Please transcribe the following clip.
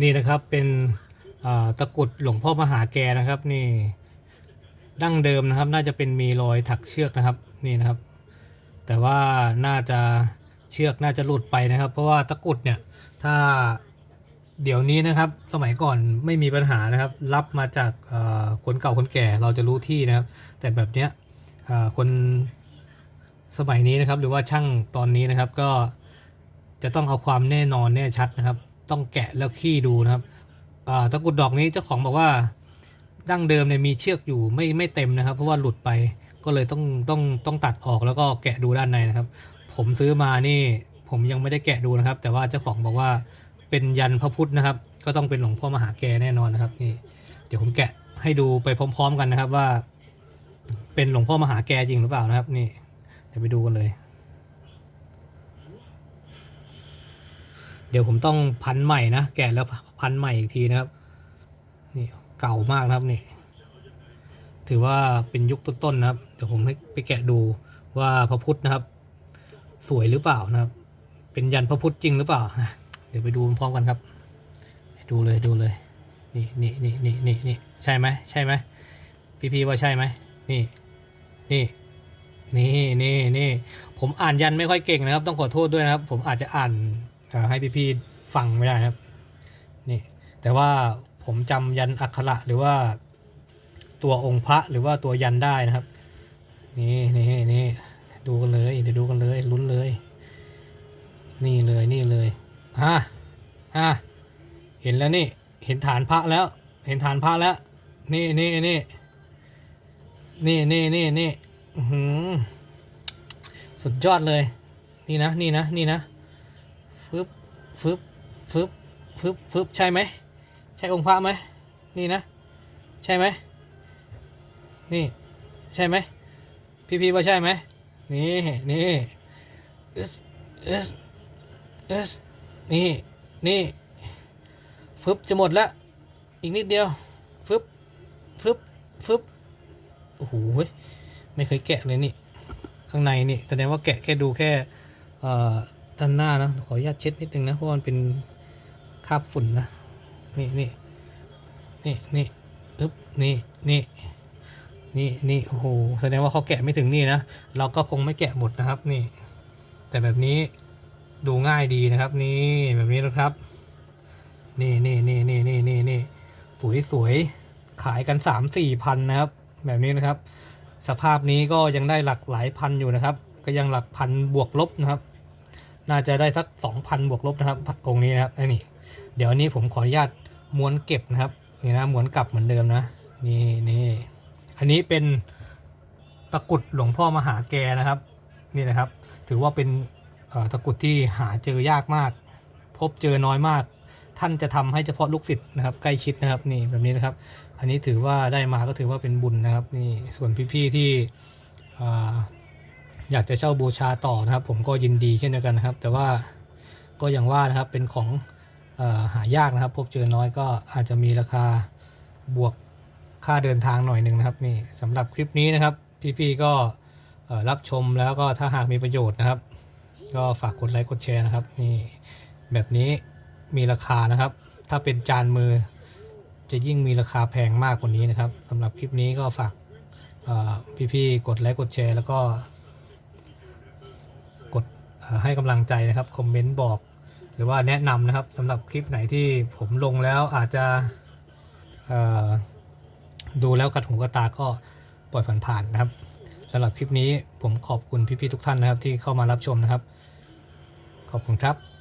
นี่นะครับเป็นตะกุดหลวงพ่อมหาแกนะครับ นี่ดั้งเดิมนะครับ น่าจะเป็นมีรอยถักเชือกนะครับนี่นะครับ แต่ว่าน่าจะเชือกน่าจะหลุดไปนะครับ เพราะว่าตะกุดเนี่ยถ้าเดี๋ยวนี้นะครับสมัยก่อนไม่มีปัญหานะครับ รับมาจากคนเก่าคนแก่เราจะรู้ที่นะครับ แต่แบบเนี้ยคนสมัยนี้นะครับ หรือว่าช่างตอนนี้นะครับก็จะต้องเอาความแน่นอนแน่ชัดนะครับ ต้องแกะแล้วขี้ดูนะครับอ่าตะกุดดอกนี้เจ้าของบอกว่าดั้งเดิมเนี่ยมีเชือกอยู่ไม่ไม่เต็มนะครับ เพราะว่าหลุดไปก็เลยต้องต้องต้องตัดออกแล้วก็แกะดูด้านในนะครับ ผมซื้อมานี่ผมยังไม่ได้แกะดูนะครับ แต่ว่าเจ้าของบอกว่าเป็นยันพระพุทธนะครับ ก็ต้องเป็นหลวงพ่อมหาแกแน่นอนนะครับนี่เดี๋ยวผมแกะให้ดูไปพร้อม ๆ กันนะครับว่า เป็นหลวงพ่อมหาแกจริงหรือเปล่านะครับ นี่เดี๋ยวไปดูกันเลย เดี๋ยวผมต้องพันใหม่นะแกะแล้วพันใหม่อีกทีนะครับนี่เก่ามากนะครับนี่ถือว่าเป็นยุคต้นๆนะครับเดี๋ยวผมให้ไปแกะดูว่าพระพุทธนะครับ สวยหรือเปล่านะครับ เป็นยันพระพุทธจริงหรือเปล่าเดี๋ยวไปดูพร้อมกันครับ ดูเลยดูเลย นี่นี่นี่นี่นี่นี่ใช่ไหมใช่ไหมพี่พี่ว่าใช่ไหมนี่นี่นี่นี่นี่ผมอ่านยันไม่ค่อยเก่งนะครับ ต้องขอโทษด้วยนะครับ ผมอาจจะอ่าน เอ่อให้พี่พี่ๆฟังไม่ได้นะครับ นี่ แต่ว่าผมจำยันอักขระหรือว่าตัวองค์พระหรือว่าตัวยันได้นะครับ นี่นี่นี่ดูกันเลยเดี๋ยวดูกันเลยลุ้นเลย นี่เลยนี่เลยฮะฮะเห็นแล้วนี่ เห็นฐานพระแล้ว เห็นฐานพระแล้ว นี่นี่นี่นี่นี่นี่นี่อื้อหือสุดยอดเลย นี่นะ นี่นะ นี่นะ ฟึบฟึบฟึบฟึบฟึบใช่ไหมใช่องค์พระไหมนี่นะ ใช่ไหมนี่ใช่ไหมพี่พี่ว่าใช่ไหมนี่นี่เอสเอสเอสนี่นี่ฟึบจะหมดแล้วอีกนิดเดียวฟึบฟึบฟึบโอ้โหไม่เคยแกะเลยนี่ ข้างในนี่แสดงว่าแกะแค่ดูแค่เอ่อ ด้านหน้านะขออนุญาตเช็ดนิดนึงนะเพราะวันเป็นคราบฝุ่นนะนี่นี่นี่นี่อึ๊บนี่นี่นี่นี่โอ้โหแสดงว่าเขาแกะไม่ถึงนี่นะเราก็คงไม่แกะหมดนะครับนี่ แต่แบบนี้ดูง่ายดีนะครับ นี่แบบนี้นะครับ นี่นี่นี่นี่นี่นี่นี่สวยสวยขายกันสามสี่พันนะครับ แบบนี้นะครับ สภาพนี้ก็ยังได้หลักหลายพันอยู่นะครับ ก็ยังหลักพันบวกลบนะครับ น่าจะได้สักสองพันบวกลบนะครับองค์นี้นะครับไอ้นี่ เดี๋ยวนี้ผมขออนุญาตม้วนเก็บนะครับ นี่นะม้วนกลับเหมือนเดิมนะ นี่นี่อันนี้เป็นตะกรุดหลวงพ่อมหาแกนะครับ นี่นะครับ ถือว่าเป็นตะกรุดที่หาเจอยากมาก พบเจอน้อยมาก ท่านจะทำให้เฉพาะลูกศิษย์นะครับ ใกล้ชิดนะครับนี่แบบนี้นะครับ อันนี้ถือว่าได้มาก็ถือว่าเป็นบุญนะครับ นี่ส่วนพี่ๆที่ อยากจะเช่าบูชาต่อนะครับ ผมก็ยินดีเช่นเดียวกันนะครับ แต่ว่าก็อย่างว่านะครับเป็นของอหายากนะครับ พบเจอน้อยก็อาจจะมีราคาบวกค่าเดินทางหน่อยหนึ่งนะครับนี่สำหรับคลิปนี้นะครับพี่ๆก็รับชมแล้วก็ถ้าหากมีประโยชน์นะครับ ก็ฝากกดไลค์กดแชร์นะครับนี่แบบนี้มีราคานะครับ ถ้าเป็นจานมือจะยิ่งมีราคาแพงมากกว่านี้นะครับสำหรับคลิปนี้ก็ฝากเอ่พี่ๆกดไลค์กดแชร์แล้วก็ ให้กำลังใจนะครับคอมเมนต์บอก หรือว่าแนะนำนะครับสำหรับคลิปไหนที่ผมลงแล้วอาจจะดูแล้วกัดหูกัดตาก็ปล่อยผ่านๆนะครับสำหรับคลิปนี้ผมขอบคุณพี่ๆทุกท่านนะครับที่เข้ามารับชมนะครับ ขอบคุณครับ